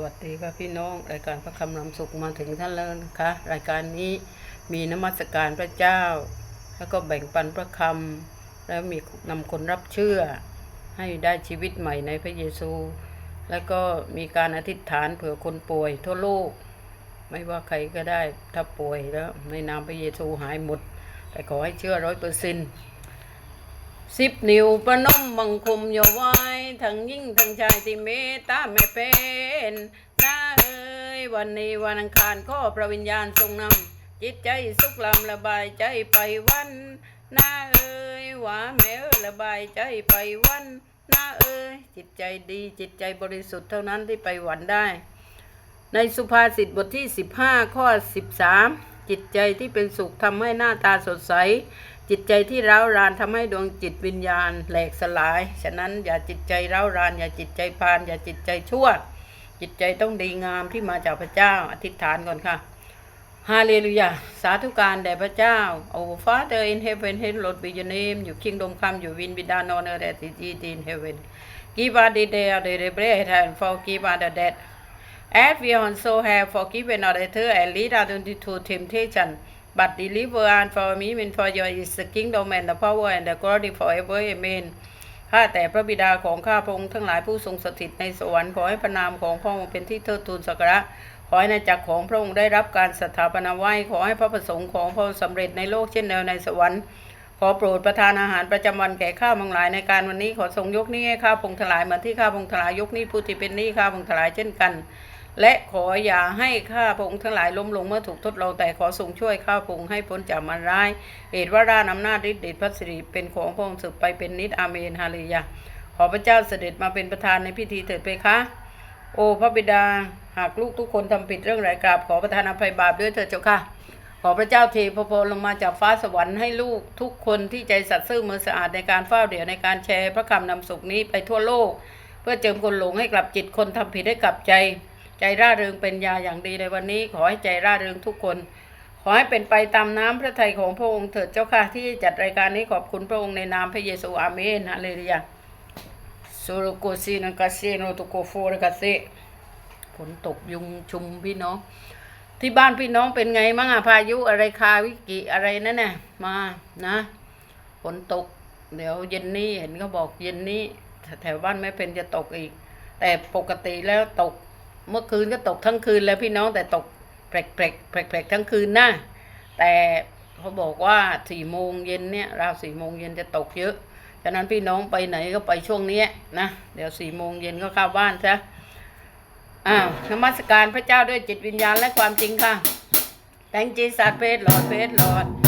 วัสดีค่ะพี่น้อง รายการพระคำนำสุขมาถึงท่านแล้วนะคะ รายการนี้มีนมัสการพระเจ้า แล้วก็แบ่งปันพระคำแล้วมีนำคนรับเชื่อ ให้ได้ชีวิตใหม่ในพระเยซู แล้วก็มีการอธิษฐานเผื่อคนป่วยทั่วโลก ไม่ว่าใครก็ได้ถ้าป่วยแล้วในนามพระเยซูหายหมด แต่ขอให้เชื่อร้อยเปอร์เซ็นต์ สิบนิ้วประนมบังคมอย่าไว้ทั้งยิ่งทั้งชายที่เมตตาไม่เป็นน้าเอ้ยวันนี้วันอังคารข้อพระวิญญาณทรงนำจิตใจสุขลำระบายใจไปวันน้าเอ้ยว่าแม่ระบายใจไปวันน้าเอ้ยจิตใจดีจิตใจบริสุทธิ์เท่านั้นที่ไปหวันได้ ในสุภาษิตบทที่ 15 ข้อ 13 จิตใจที่เป็นสุขทำให้หน้าตาสดใส จิตใจที่ร้าวรานทำให้ดวงจิตวิญญาณแหลกสลาย ฉะนั้นอย่าจิตใจร้าวราน อย่าจิตใจพาน อย่าจิตใจชั่ว จิตใจต้องดีงามที่มาจากพระเจ้า อธิษฐานก่อนค่ะฮาเลลูยา สาธุการแด่พระเจ้า โอ้ฟ้าเธออินเฮเวนเฮนโลดบิยเนมอยู่คิงดมคำอยู่วินบิดานอนเอเดติจีดินเฮเวนกีบาดีเดอเดเรเบรแทนฟอร์กีบาเดเดดแอดวีฮอนโซแฮฟอร์กีเวนอเดเธอแอลลีดาดุนดิทูเทมเทชัน but deliver us from evil for your is the kingdom and the power and the glory forever amen ข้าแต่พระบิดาของข้าพระองค์ทั้งหลายผู้ทรงสถิตในสวรรค์ขอให้พระนามของพระองค์เป็นที่เทิดทูนสักการะขอให้ในจักรของพระองค์ได้รับการสถาปนาไว้ขอให้พระประสงค์ของพระองค์สำเร็จในโลกเช่นเดียวในสวรรค์ขอโปรดประทานอาหารประจำวันแก่ข้ามังหลายในการวันนี้ขอทรงยกนี้ให้ข้าพงทลายเหมือนที่ข้าพงทลายยกนี้ผู้ที่เป็นนี้ข้าพงทลายเช่นกัน และขออย่าให้ข้าพงทั้งหลายล้มลงเมื่อถูกทดลองแต่ขอทรงช่วยข้าพงให้พ้นจากมันร้ายเหตุว่าราชอำนาจฤทธิ์เดชพระสิริเป็นของพระองค์สืบไปเป็นนิจอาเมนฮาเลลยาขอพระเจ้าเสด็จมาเป็นประธานในพิธีเถิดไปคะ โอ้พระบิดาหากลูกทุกคนทำผิดเรื่องไรกราบขอประทานอภัยบาปด้วยเถิดเจ้าค่ะ ขอพระเจ้าเทพพรลงมาจากฟ้าสวรรค์ให้ลูกทุกคนที่ใจสัตย์ซื่อมือสะอาดในการเฝ้าเดี่ยวในการแชร์พระคำนำสุขนี้ไปทั่วโลก เพื่อเจิมคนหลงให้กลับจิตคนทำผิดให้กลับใจ ใจร่าเริงเป็นยาอย่างดีในวันนี้ ขอให้ใจร่าเริงทุกคน ขอให้เป็นไปตามน้ำพระทัยของพระองค์เถิดเจ้าค่ะที่จัดรายการนี้ขอบคุณพระองค์ในนามพระเยซูอาเมนฮาเลลูยาสุรโกซีนังกาเซโนตุโกโฟรกาเซฝนตกยุงชุมพี่น้อง ที่บ้านพี่น้องเป็นไงมั่งอะพายุอะไรคาวิกิอะไรนั่นน่ะมานะฝนตก เดี๋ยวเย็นนี้เห็นเขาบอกเย็นนี้แถวบ้านแม่เพนจะตกอีก แต่ปกติแล้วตก เมื่อคืนก็ตกทั้งคืนแล้วพี่น้องแต่ตกแปลกแปลกแปลกแปลกทั้งคืนนะแต่เขาบอกว่าสี่โมงเย็นเนี่ยราวสี่โมงเย็นจะตกเยอะฉะนั้นพี่น้องไปไหนก็ไปช่วงนี้นะเดี๋ยวสี่โมงเย็นก็เข้าบ้านซะอ้าวนมัสการพระเจ้าด้วยจิตวิญญาณและความจริงค่ะ Thank Jesus praise Lord praise Lord ขอบ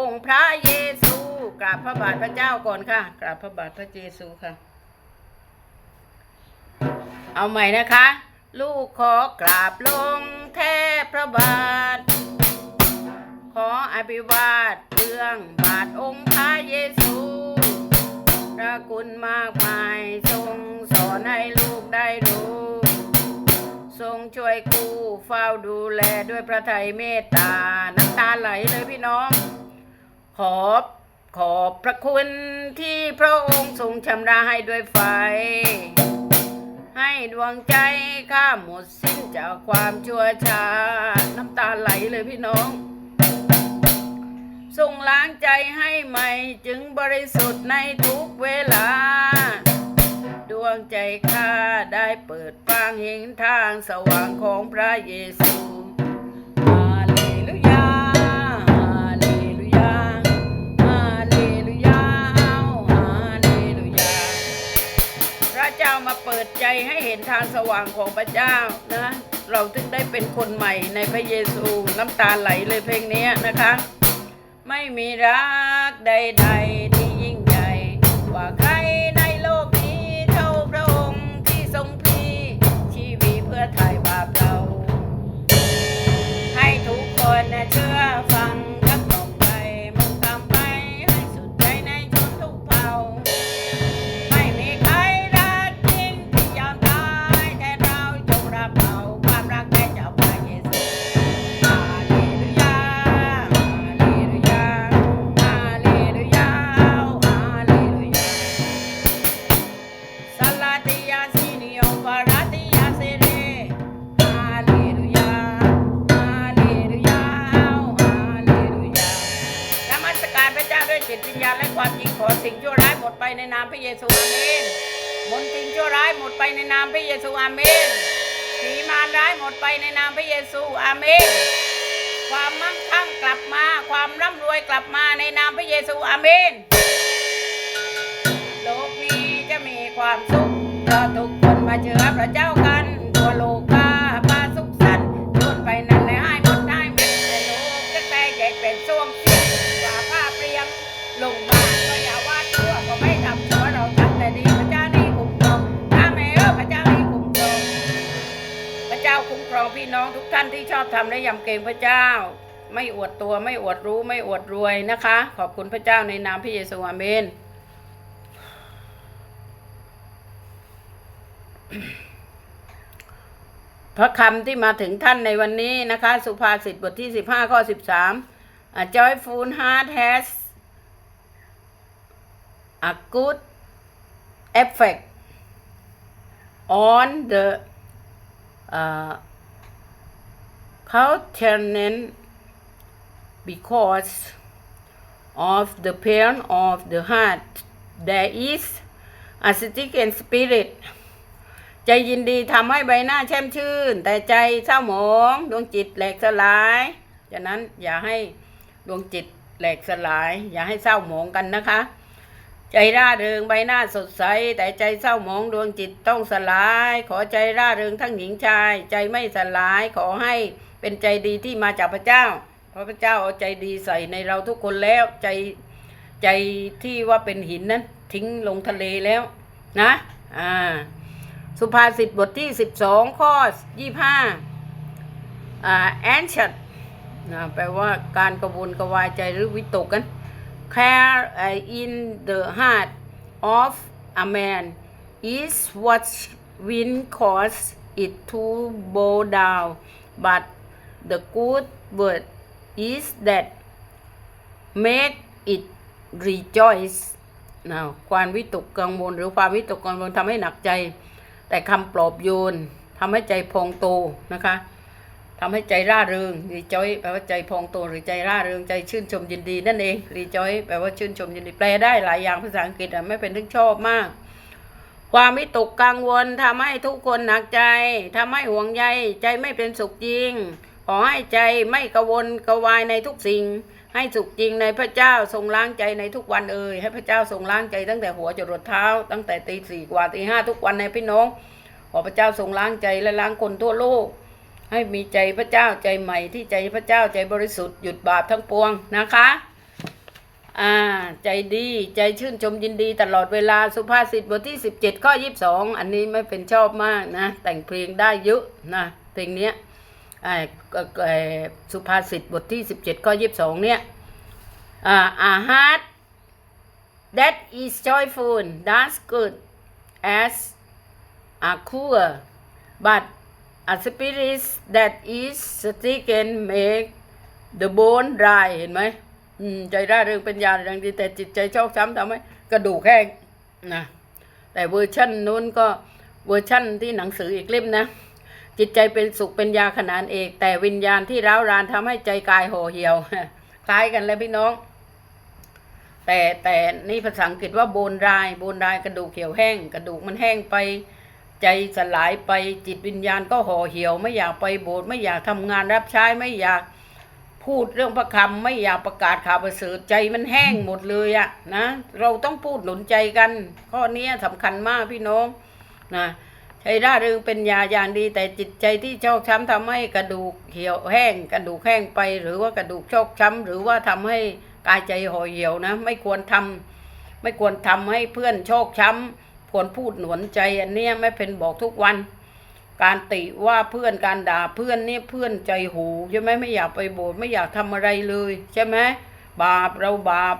องค์พระเยซูกราบพระบาทพระเจ้าก่อนค่ะ กราบพระบาทพระเยซูค่ะ เอาใหม่นะคะ ลูกขอกราบลงแทบพระบาท ขออภิวาทเบื้องบาทองค์พระเยซูพระคุณมากมายทรงสอนให้ลูกได้รู้ ทรงช่วยกู้เฝ้าดูแลด้วยพระทัยเมตตาน้ำตาไหลเลยพี่น้อง ขอบขอบพระคุณที่พระองค์ทรงชำระให้ด้วยไฟ ให้ดวงใจข้าหมดสิ้นจากความชั่วช้าน้ำตาไหลเลยพี่น้อง ทรงล้างใจให้ใหม่จึงบริสุทธิ์ในทุกเวลา ดวงใจข้าได้เปิดฟางเห็นทางสว่างของพระเยซู ปิดใจให้เห็นทางสว่างของพระเจ้านะเราถึงได้เป็นคนใหม่ในพระเยซูน้ำตาไหลเลยเพลงนี้นะคะ ไม่มีรักใดๆ ซูอาเมนความมั่งคั่งกลับมา ความร่ำรวยกลับมาในนามพระเยซูอาเมนโลกนี้จะมีความสุขเพราะทุกคนมาเชื่อพระเจ้ากันทั่วโลก พี่น้องทุกท่านที่ชอบทำและยำเกรงพระเจ้า ไม่อวดตัวไม่อวดรู้ไม่อวดรวยนะคะ ขอบคุณพระเจ้าในนามพระเยซูอาเมนพระคำที่มาถึงท่านในวันนี้นะคะ สุภาษิตบทที่ 15 ข้อ 13 A joyful heart has a good effect on the uh, countenance because of the pain of the heart there is a sticky spirit ใจยินดีทำให้ใบหน้าแช่มชื่น แต่ใจเศร้าหมองดวงจิตแหลกสลายฉะนั้นอย่าให้ดวงจิตแหลกสลาย อย่าให้เศร้าหมองกันนะคะ ใจร่าเริงใบหน้าสดใส แต่ใจเศร้าหมองดวงจิตต้องสลาย ขอใจร่าเริงทั้งหญิงชาย ใจไม่สลายขอให้ เป็นใจดีที่มาจากพระเจ้า เพราะพระเจ้าเอาใจดีใส่ในเราทุกคนแล้วใจใจที่ว่าเป็นหินนั้นทิ้งลงทะเลแล้วนะอ่าสุภาษิตบทที่ 12 ข้อ 25อ่า anxious นะแปลว่าการกระวนกระวายใจหรือวิตกกัน care in the heart of a man is what will cause it to bow down but the good word is that make it rejoice นะความวิตกกังวลหรือความวิตกกังวลทำให้หนักใจ แต่คำปลอบโยนทำให้ใจพองโตนะคะทำให้ใจร่าเริงรีจอยแปลว่าใจพองโตหรือใจร่าเริงใจชื่นชมยินดีนั่นเองรีจอยแปลว่าชื่นชมยินดีแปลได้หลายอย่างภาษาอังกฤษอะไม่เป็นที่ชอบมาก ความวิตกกังวลทำให้ทุกคนหนักใจทำให้ห่วงใย ใจไม่เป็นสุขจริง อให้ใจไม่กวนกวายในทุกสิ่ง ให้สุขจริงในพระเจ้าทรงล้างใจในทุกวันเอ่ยให้พระเจ้าทรงล้างใจตั้งแต่หัวจรดเท้า ตั้งแต่ตีสี่กว่าตีห้าทุกวันในพี่น้องขอพระเจ้าทรงล้างใจและล้างคนทั่วโลก ให้มีใจพระเจ้าใจใหม่ที่ใจพระเจ้าใจบริสุทธิ์หยุดบาปทั้งปวงนะคะอ่าใจดีใจชื่นชมยินดีตลอดเวลาสุภาษิตบทที่ 17 ข้อ 22 อันนี้ไม่เป็นชอบมากนะ แต่งเพลงได้เยอะนะเพลงเนี้ย สุภาษิตบทที่ 17 ข้อ 22 เนี่ยอา a heart that is joyful does good as a cure but a spirit that is still can make the bone dry เห็นไหมใจร่าเริงเป็นยาอย่างดีแต่จิตใจชอกช้ำทำให้กระดูกแห้งนะแต่เวอร์ชันนู้นก็เวอร์ชันที่หนังสืออีกเล่มนะ จิตใจเป็นสุขเป็นยาขนานเอก แต่วิญญาณที่ร้าวรานทำให้ใจกายห่อเหี่ยว คล้ายกันเลยพี่น้อง แต่แต่นี่ภาษาอังกฤษว่าโบนรายโบนรายกระดูกเหี่ยวแห้ง กระดูกมันแห้งไป ใจสลายไปจิตวิญญาณก็ห่อเหี่ยว ไม่อยากไปโบสถ์ไม่อยากทำงานรับใช้ไม่อยากพูดเรื่องพระคำไม่อยากประกาศข่าวประเสริฐใจมันแห้งหมดเลยอะนะ เราต้องพูดหนุนใจกัน ข้อนี้สำคัญมากพี่น้องนะ ใจร่าเริงเป็นยาอย่างดี แต่จิตใจที่ชอกช้ำทำให้กระดูกเหี่ยวแห้ง กระดูกแห้งไป หรือว่ากระดูกชอกช้ำหรือว่าทำให้กายใจห่อเหี่ยวนะ ไม่ควรทำไม่ควรทำให้เพื่อนโชคช้ำควรพูดหนวนใจอันนี้ยแม่เพนบอกทุกวัน การติว่าเพื่อนการด่าเพื่อนนี่เพื่อนใจหูใช่ไหมไม่อยากไปโบสถ์ไม่อยากทำอะไรเลย ใช่ไหมบาปเราบาป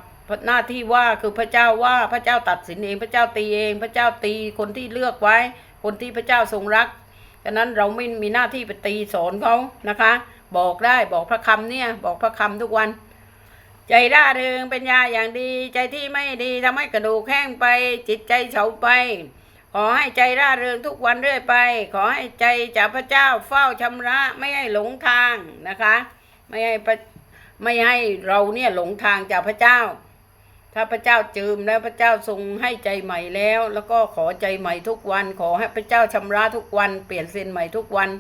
หน้าที่ว่าคือพระเจ้าว่าพระเจ้าตัดสินเอง พระเจ้าตีเอง พระเจ้าตีคนที่เลือกไว้ คนที่พระเจ้าทรงรักฉะนั้นเราไม่มีหน้าที่ไปตีสอนเขานะคะ บอกได้บอกพระคำเนี่ยบอกพระคำทุกวัน ใจร่าเริงเป็นยาอย่างดี ใจที่ไม่ดีทำให้กระดูกแห้งไป จิตใจเฉาไป ขอให้ใจร่าเริงทุกวันเรื่อยไป ขอให้ใจจากพระเจ้าเฝ้าชำระไม่ให้หลงทางนะคะ ไม่ให้ไม่ให้เราเนี่ยหลงทางจากพระเจ้า ถ้าพระเจ้าจืมแล้วพระเจ้าทรงให้ใจใหม่แล้ว แล้วก็ขอใจใหม่ทุกวัน ขอให้พระเจ้าชำระทุกวัน เปลี่ยนเส้นใหม่ทุกวัน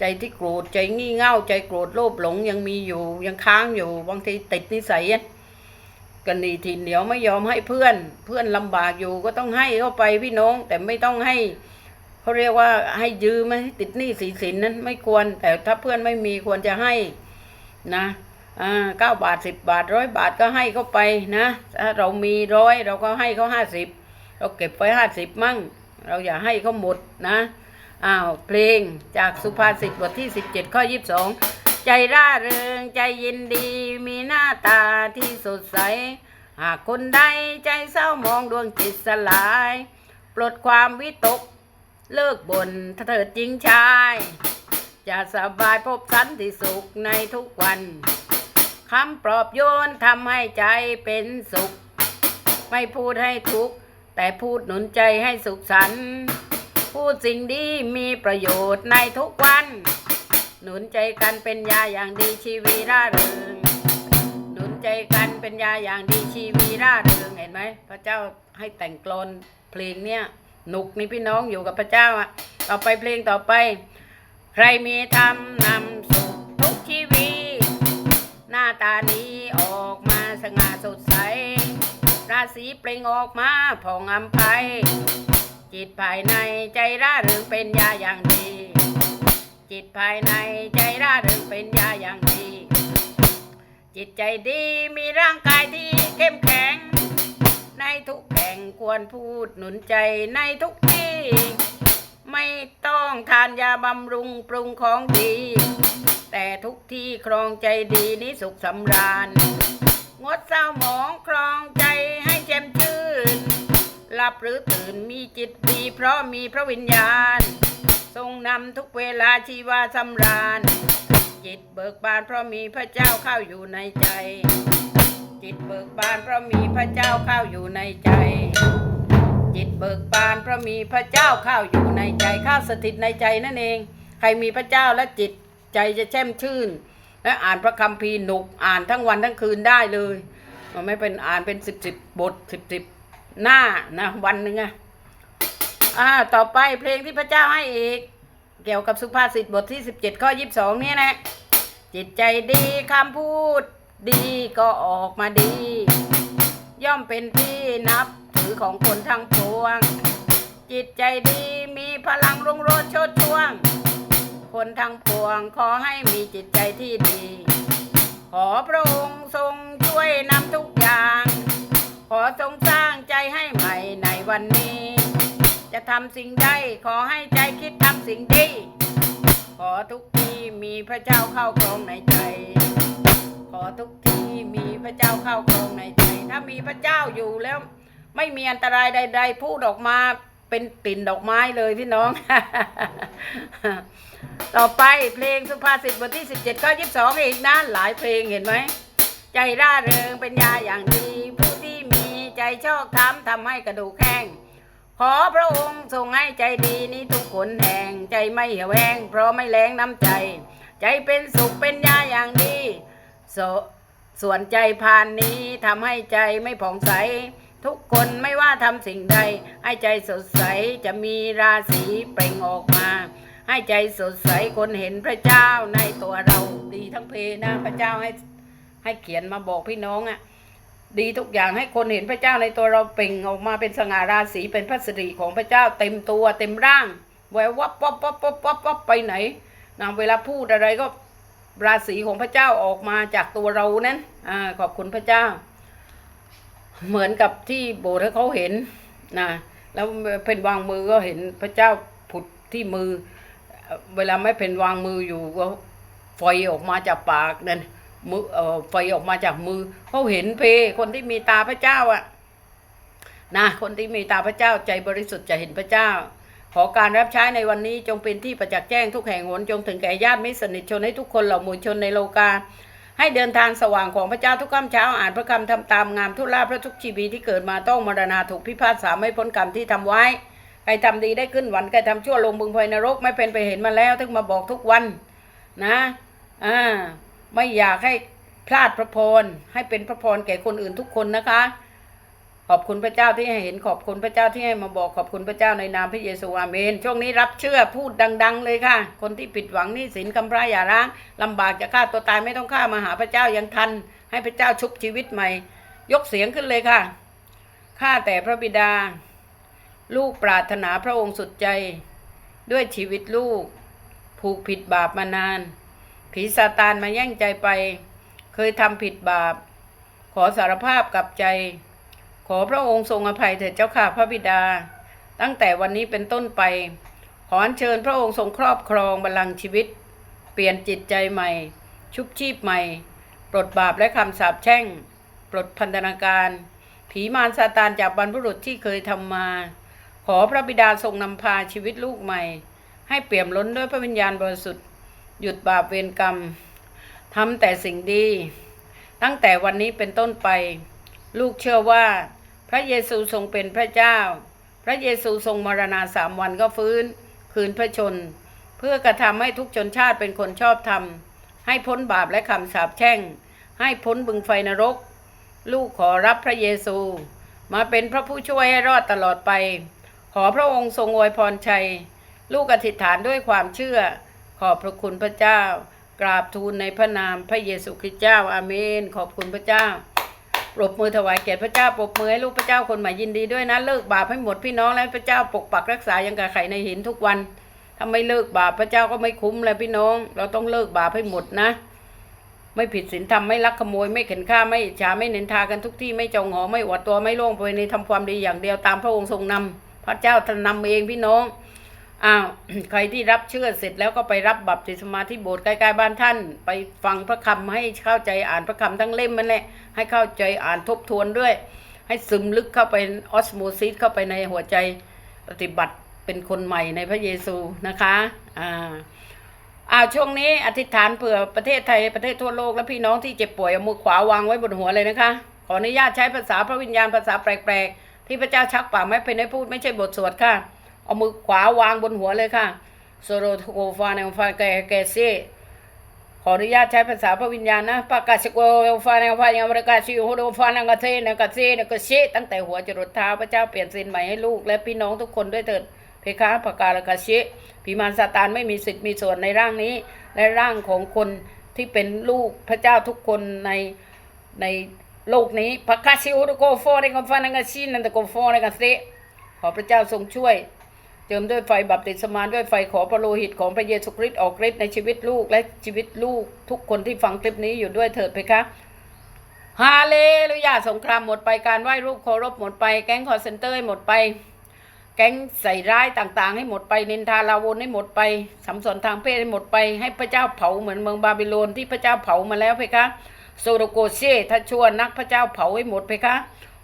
ใจที่โกรธใจงี่เง่าใจโกรธโลภหลงยังมีอยู่ยังค้างอยู่บางทีติดนิสัยกันนีทีเหนียวไม่ยอมให้เพื่อน เพื่อนลำบากอยู่ก็ต้องให้เข้าไปพี่น้องแต่ไม่ต้องให้เขาเรียกว่าให้ยืมให้ติดหนี้สีสินนั้นไม่ควร แต่ถ้าเพื่อนไม่มีควรจะให้นะ เก้าบาทสิบบาทร้อยบาทก็ให้เขาไปนะถ้าเรามีร้อยเราก็ให้เขาห้าสิบเราเก็บไว้ห้าสิบมั่ง เราอย่าให้เขาหมดนะอ้าวเพลงจากสุภาษิตบทที่17ข้อ22ใจร่าเริงใจยินดีมีหน้าตาที่สดใส หากคนใดใจเศร้ามองดวงจิตสลาย ปลดความวิตก เลิกบน่นเถิดจริงชาย จะสบายพบสันติสุขในทุกวัน คำปลอบโยนทำให้ใจเป็นสุข ไม่พูดให้ทุกข์แต่พูดหนุนใจให้สุขสันต์พูดสิ่งดีมีประโยชน์ในทุกวัน หนุนใจกันเป็นยาอย่างดีชีวีร่าเริงหนุนใจกันเป็นยาอย่างดีชีวีร่าเริงเห็นไหมพระเจ้าให้แต่งกลอนเพลงเนี้ยหนุกนี่พี่น้องอยู่กับพระเจ้าอะต่อไปเพลงต่อไป ใครมีธรรมนำ ราศีเปล่งออกมาผ่องอำไพจิตภายในใจร่าเริงเป็นยาอย่างดี จิตภายในใจร่าเริงเป็นยาอย่างดี จิตใจดีมีร่างกายที่เข้มแข็ง ในทุกแห่งควรพูดหนุนใจในทุกที่ ไม่ต้องทานยาบำรุงปรุงของดี แต่ทุกที่ครองใจดีนี้สุขสำราญงดเศร้าหมองครองใจ ลับหรือตื่นมีจิตดีเพราะมีพระวิญญาณ ทรงนำทุกเวลาชีวาสำราญ จิตเบิกบานเพราะมีพระเจ้าเข้าอยู่ในใจ จิตเบิกบานเพราะมีพระเจ้าเข้าอยู่ในใจ จิตเบิกบานเพราะมีพระเจ้าเข้าอยู่ในใจเข้าสถิตในใจนั่นเอง ใครมีพระเจ้าและจิตใจจะแช่มชื่น และอ่านพระคัมภีร์หนุกอ่านทั้งวันทั้งคืนได้เลยมันไม่เป็นอ่านเป็นสิบสิบบทสิบสิบ หน้านะวันหนึ่งอะอ่า ต่อไปเพลงที่พระเจ้าให้อีก เกี่ยวกับสุภาษิตบทที่สิบเจ็ดข้อยี่สิบสองเนี่ยนะจิตใจดีคำพูดดีก็ออกมาดี ย่อมเป็นที่นับถือของคนทั้งปวง จิตใจดีมีพลังรุ่งโรจน์โชดช่วง คนทั้งปวงขอให้มีจิตใจที่ดี ขอพระองค์ทรงช่วยนำทุกอย่าง อทรงสร้างใจให้ใหม่ในวันนี้ จะทำสิ่งใดขอให้ใจคิดทำสิ่งดี ขอทุกที่มีพระเจ้าเข้าครองในใจ ขอทุกที่มีพระเจ้าเข้าครองในใจ ถ้ามีพระเจ้าอยู่แล้วไม่มีอันตรายใด ๆ พูดออกมาเป็นติ่นดอกไม้เลยพี่น้อง ต่อไปเพลงสุภาษิตบทที่ 17 ข้อ 22 อีกนะหลายเพลงเห็นไหม ใจร่าเริงเป็นยาอย่างดีผู ใจชอบทำทำให้กระดูกแห้ง ขอพระองค์ทรงให้ใจดีนี้ทุกคนแห่งใจไม่เหี่ยวแห้งเพราะไม่แรงน้ำใจ ใจเป็นสุขเป็นยาอย่างดีสส่วนใจพานนี้ทำให้ใจไม่ผ่องใส ทุกคนไม่ว่าทำสิ่งใด ให้ใจสดใสจะมีราศีเปล่งออกมา ให้ใจสดใสคนเห็นพระเจ้าในตัวเราดีทั้งเพนะพระเจ้าให้ให้เขียนมาบอกพี่น้องอะ่ะ ดีทุกอย่างให้คนเห็นพระเจ้าในตัวเราเปล่งออกมาเป็นสง่าราศีเป็นพระสิริของพระเจ้าเต็มตัวเต็มร่างแวววับวับวับวับวับวับไปไหนนะเวลาพูดอะไรก็ราศีของพระเจ้าออกมาจากตัวเรานั้นอ่าขอบคุณพระเจ้า เหมือนกับที่โบสถ์เขาเห็นนะแล้วเป็นวางมือก็เห็นพระเจ้าผุดที่มือเอ่อเวลาไม่เป็นวางมืออยู่ก็ไฟออกมาจากปากนั่น มือเอ่อไฟออกมาจากมือเขาเห็นเพคนที่มีตาพระเจ้าอะนะคนที่มีตาพระเจ้าใจบริสุทธิ์จะเห็นพระเจ้า ขอการรับใช้ในวันนี้จงเป็นที่ประจักษ์แจ้งทุกแห่งหนจงถึงแก่ญาติมิสนิทชนให้ทุกคนเหล่าหมู่ชนในโลกาให้เดินทางสว่างของพระเจ้าทุกค่ำเช้าอ่านพระคำทำตามงามทุลาพระทุกชีวิตที่เกิดมาต้องมรณาถูกพิพากษาไม่พ้นกรรมที่ทำไว้ใครทำดีได้ขึ้นวันใครทำชั่วลงบึงไฟนรกไม่เป็นไปเห็นมาแล้วถึงมาบอกทุกวันนะอ่า ไม่อยากให้พลาดพระพรให้เป็นพระพรแก่คนอื่นทุกคนนะคะ ขอบคุณพระเจ้าที่ให้เห็นขอบคุณพระเจ้าที่ให้มาบอกขอบคุณพระเจ้าในนามพระเยซูอาเมน ช่วงนี้รับเชื่อพูดดัง ๆ เลยค่ะ คนที่ผิดหวังนี่สินกำพร้าอย่าร้างลำบากจะฆ่าตัวตายไม่ต้องฆ่ามาหาพระเจ้ายังทัน ให้พระเจ้าชุบชีวิตใหม่ ยกเสียงขึ้นเลยค่ะข้าแต่พระบิดา ลูกปรารถนาพระองค์สุดใจ ด้วยชีวิตลูก ผูกผิดบาปมานาน ผีซาตานมาแย่งใจไป เคยทำผิดบาป ขอสารภาพกับใจ ขอพระองค์ทรงอภัยเถิดเจ้าค่ะพระบิดา ตั้งแต่วันนี้เป็นต้นไป ขออัญเชิญพระองค์ทรงครอบครองบัลลังก์ชีวิต เปลี่ยนจิตใจใหม่ ชุบชีพใหม่ ปลดบาปและคำสาปแช่ง ปลดพันธนาการ ผีมารซาตานจากบรรพบุรุษที่เคยทำมา ขอพระบิดาทรงนำพาชีวิตลูกใหม่ ให้เปี่ยมล้นด้วยพระวิญญาณบริสุทธิ์ หยุดบาปเวรกรรมทำแต่สิ่งดี ตั้งแต่วันนี้เป็นต้นไป ลูกเชื่อว่า พระเยซูทรงเป็นพระเจ้า พระเยซูทรงมรณาสามวันก็ฟื้น คืนพระชน เพื่อกระทำให้ทุกชนชาติเป็นคนชอบธรรม ให้พ้นบาปและคำสาปแช่ง ให้พ้นบึงไฟนรก ลูกขอรับพระเยซู มาเป็นพระผู้ช่วยให้รอดตลอดไป ขอพระองค์ทรงอวยพรชัย ลูกอธิษฐานด้วยความเชื่อ ขอบพระคุณพระเจ้า กราบทูลในพระนามพระเยซูคริสต์เจ้าอาเมน ขอบคุณพระเจ้าปรบมือถวายเกียรติพระเจ้าปรบมือให้ลูกพระเจ้าคนใหม่ยินดีด้วยนะเลิกบาปให้หมดพี่น้องและพระเจ้าปกปักรักษายังกับไข่ในหินทุกวันถ้าไม่เลิกบาปพระเจ้าก็ไม่คุ้มเลยพี่น้อง เราต้องเลิกบาปให้หมดนะ ไม่ผิดศีลธรรมไม่ลักขโมยไม่เข็นฆ่าไม่ฉาไม่เนินทากันทุกที่ไม่จองหอไม่อวดตัวไม่ล่วงไปในทำความดีอย่างเดียวตามพระองค์ทรงนำพระเจ้าท่านนำเองพี่น้อง อ้าวใครที่รับเชื่อเสร็จแล้วก็ไปรับบัพติศมาที่โบสถ์ใกล้ๆบ้านท่าน ไปฟังพระคำให้เข้าใจอ่านพระคำทั้งเล่มมันแหละให้เข้าใจอ่านทบทวนด้วย ให้ซึมลึกเข้าไปออสโมซิสเข้าไปในหัวใจปฏิบัติเป็นคนใหม่ในพระเยซูนะคะอ่าอ่าช่วงนี้อธิษฐานเผื่อประเทศไทยประเทศทั่วโลกและพี่น้องที่เจ็บป่วยเอามือขวาวางไว้บนหัวเลยนะคะ ขออนุญาตใช้ภาษาพระวิญญาณภาษาแปลกๆ ที่พระเจ้าชักปากไม่เป็นให้พูดไม่ใช่บทสวดค่ะ เอามือขวาวางบนหัวเลยค่ะโซโรโกฟาเนฟาแกแกเซขออนุญาตใช้ภาษาพระวิญญาณนะปากาสโกฟาเนฟายังประกาศชิโฮโดฟานังกาเซนังกาเซนังกาเซตั้งแต่หัวจรดเท้าพระเจ้าเปลี่ยนสินใหม่ให้ลูกและพี่น้องทุกคนด้วยเถิดเพคะปากาลกาเชผีมารซาตานไม่มีสิทธิ์มีส่วนในร่างนี้ และร่างของคนที่เป็นลูกพระเจ้าทุกคนในในโลกนี้ปากาชิโฮโดโกฟาเนกาฟานังกาชินันตโกฟานังกาเซขอพระเจ้าทรงช่วย เจิมด้วยไฟบัพติศมาด้วยไฟขอพระโลหิตของพระเยซูคริสต์ออกฤทธิ์ในชีวิตลูกและชีวิตลูกทุกคนที่ฟังคลิปนี้อยู่ด้วยเถิดเพคะฮาเลลูยาสงครามหมดไปการไหว้รูปเคารพหมดไปแก๊งคอร์เซนเตอร์หมดไป แก๊งใส่ร้ายต่างๆ ให้หมดไปนินทาลาวนให้หมดไปสัมสนทางเพศให้หมดไป ให้พระเจ้าเผาเหมือนเมืองบาบิโลนที่พระเจ้าเผามาแล้วเพคะโซโรโกเซถ้าชั่วนักพระเจ้าเผาให้หมดเพคะ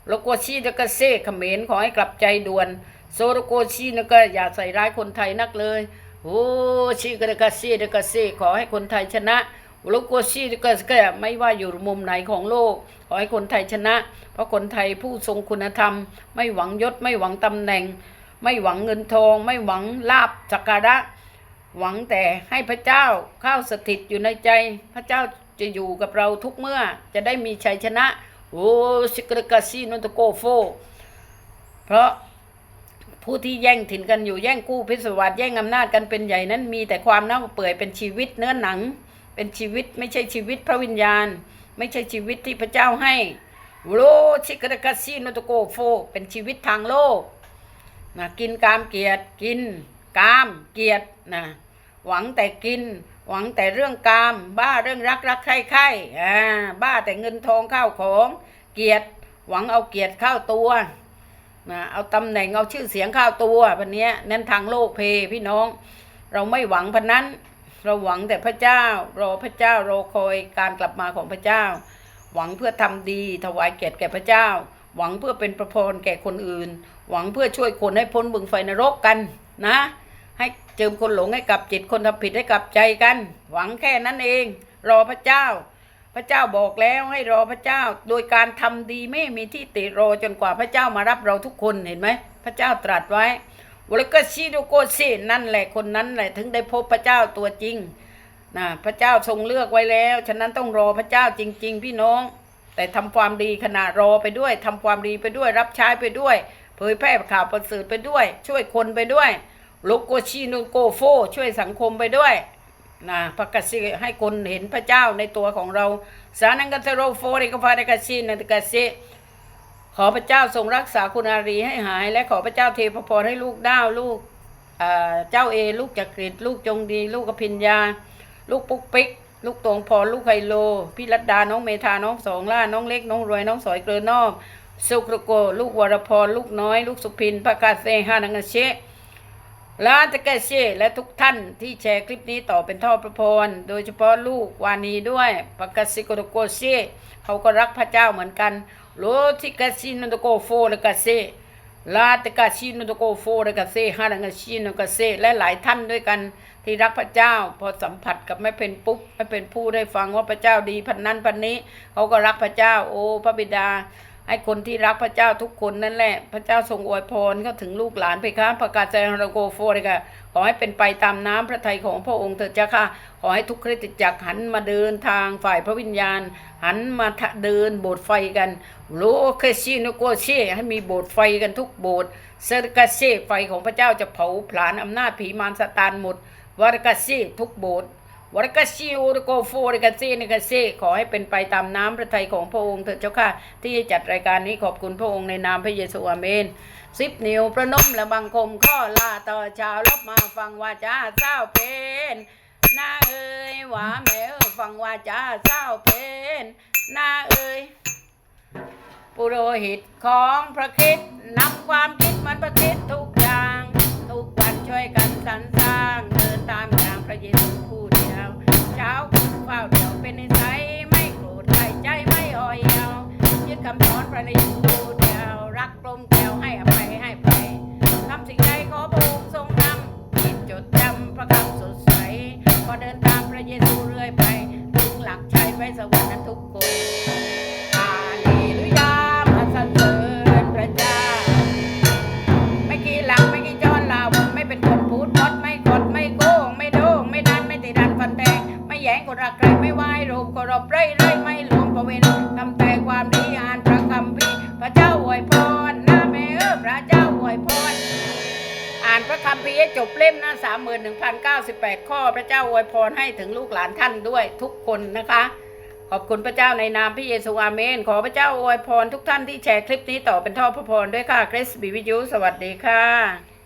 โลโกชีตะกะเซ่เขมรขอให้กลับใจด่วน โซโรโกชินก็อย่าใส่ร้ายคนไทยนักเลยโอ้ชิกระกาซีเดกาซีขอให้คนไทยชนะโลโกชิเดกาก็ไม่ว่าอยู่มุมไหนของโลก ขอให้คนไทยชนะ เพราะคนไทยผู้ทรงคุณธรรม ไม่หวังยศไม่หวังตำแหน่ง ไม่หวังเงินทอง ไม่หวังลาบสักการะ หวังแต่ให้พระเจ้าเข้าสถิตอยู่ในใจ พระเจ้าจะอยู่กับเราทุกเมื่อจะได้มีชัยชนะ โอ้ชิกรกาซีนนตโกโฟ เพราะผู้ที่แย่งถิ่นกันอยู่แย่งกู้พิศวาสแย่งอำนาจกันเป็นใหญ่นั้นมีแต่ความเน่าเปื่อยเป็นชีวิตเนื้อหนัง เป็นชีวิตไม่ใช่ชีวิตพระวิญญาณ ไม่ใช่ชีวิตที่พระเจ้าให้โลชิกรกัสซีโนโตโกโฟ เป็นชีวิตทางโลกนะกินกามเกียรติกินกามเกียรตินะ หวังแต่กิน หวังแต่เรื่องกาม บ้าเรื่องรักรักใคร่ใคร่อ่าบ้าแต่เงินทองข้าวของ เกียรติหวังเอาเกียรติเข้าตัวนะเอาตำแหน่งเอาชื่อเสียงข้าวตัววันนี้นั่นทางโลกเพพี่น้อง เราไม่หวังพันนั้น เราหวังแต่พระเจ้ารอพระเจ้ารอคอยการกลับมาของพระเจ้า หวังเพื่อทำดีถวายเกียรติแก่พระเจ้า หวังเพื่อเป็นประพรแก่คนอื่น หวังเพื่อช่วยคนให้พ้นบึงไฟนรกกันนะ จิมคนหลงให้กลับจิตคนทำผิดให้กลับใจกัน หวังแค่นั้นเอง รอพระเจ้า พระเจ้าบอกแล้วให้รอพระเจ้า โดยการทำดีไม่มีที่ติรอจนกว่าพระเจ้ามารับเราทุกคนเห็นไหมพระเจ้าตรัสไว้วลก็ชีโดโกเซนั่นแหละคนนั้นแหละถึงได้พบพระเจ้าตัวจริงนะพระเจ้าทรงเลือกไว้แล้ว ฉะนั้นต้องรอพระเจ้าจริง ๆ พี่น้อง แต่ทำความดีขณะรอไปด้วยทำความดีไปด้วยรับใช้ไปด้วย เผยแพร่ข่าวประเสริฐไปด้วย ช่วยคนไปด้วย โลโกชิโนโกโฟช่วยสังคมไปด้วยนะพระกสิให้คนเห็นพระเจ้าในตัวของเรา สานังกัตโรโฟริกฟาเดกสินันตกสิขอพระเจ้าทรงรักษาคุณอารีให้หาย และขอพระเจ้าเทพพรให้ลูกด้าวลูกเจ้าเอ ลูกจักริดลูกจงดี ลูกกพิญญา ลูกปุ๊กปิ๊ก ลูกตวงพรลูกไฮโล พี่รัตดา น้องเมธา น้องสองล่า น้องเล็ก น้องรวย น้องสอยเกลือนอกสุกรโก ลูกวรพร ลูกน้อย ลูกสุพินพระกาเซฮานังเช ลาตะเกเช่และทุกท่านที่แชร์คลิปนี้ต่อเป็นท่อประพรโดยเฉพาะลูกวานีด้วยปากาซิโกโตโกเช่เขาก็รักพระเจ้าเหมือนกันโลทิกาซินโตโกโฟเลกาเซลาตกาซินโตโกโฟเลกาเซฮารังชินโตกาเซและหลายท่านด้วยกันที่รักพระเจ้า พอสัมผัสกับไม่เป็นปุ๊บไม่เป็นผู้ได้ฟังว่าพระเจ้าดีพันนั้นพันนี้ เขาก็รักพระเจ้า โอ้พระบิดา ให้คนที่รักพระเจ้าทุกคนนั่นแหละ พระเจ้าทรงอวยพรเขาถึงลูกหลานไปครับประกาศใจฮาโกโฟเลยค่ะขอให้เป็นไปตามน้ำพระทัยของพระองค์เถิดจ้าค่ะ ขอให้ทุกคริสตจักรหันมาเดินทางฝ่ายพระวิญญาณ หันมาเดินโบสถ์ไฟกันโลเคชิโนโกเชให้มีโบสถ์ไฟกันทุกโบสถ์เซอร์กาเชไฟของพระเจ้าจะเผาผลาญอำนาจผีมารซาตานหมดวารกาเชทุกโบสถ์ วรกชิโอรโกโฟรกาเซนกาเซขอให้เป็นไปตามน้ำพระทัยของพระองค์เถิดเจ้าค่ะ ที่จัดรายการนี้ขอบคุณพระองค์ในนามพระเยซูอาเมนสิบนิ้วประนมและบังคมข้อลาต่อชาวรับมาฟังว่าจ้าเศร้าเป็นหน้าเอ้ยว่าแม่ฟังว่าจ้าเศร้าเป็นหน้าเอ้ยปุโรหิตของพระคิดนำความคิดมันพระคิดทุกอย่าง ทุกวันช่วยกันสรรสร้างเดินตามอย่างพระเยซู เช้าเฝ้าเดียวเป็นนิสัยไม่โกรธใครใจไม่อ่อยเหี่ยวยึดคำสอนพระเยซูผู้เดียวรักกลมแก้วให้อภัยให้ไปทำสิ่งใดขอพระองค์ทรงนำจิตจดจำพระคำสดใสพอเดินตามพระเยซูเรื่อยไปถึงหลักชัยไปสวรรค์นั้นทุกคน อวยพรให้ถึงลูกหลานท่านด้วยทุกคนนะคะ ขอบคุณพระเจ้าในนามพระเยซูอาเมน ขอพระเจ้าอวยพรทุกท่านที่แชร์คลิปนี้ต่อเป็นท่อพระพรด้วยค่ะคริสบีวิยูสวัสดีค่ะ